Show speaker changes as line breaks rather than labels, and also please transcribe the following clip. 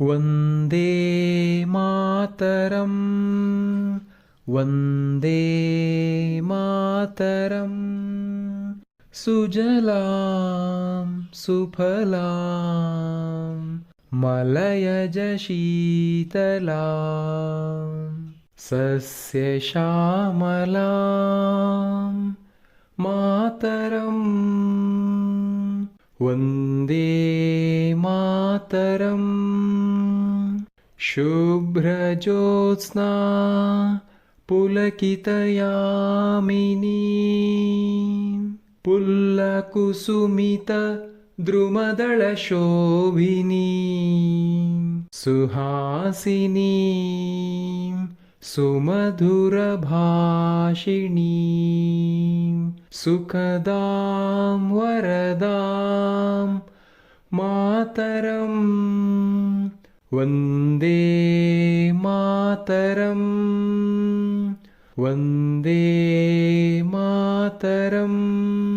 वन्दे मातरम्। वन्दे मातरम्। सुजलां सुफलां मलयज सस्यश्यामलां मातरम् वन्दे मातरम्। शुभ्रजोत्स्ना पुलकितयामिनी। पुल्लकुसुमितद्रुमदलशोभिनी। सुहासिनी सुमधुरभाषिणी। सुखदां वरदां मातरम्। वंदे मातरम्। वंदे मातरम्।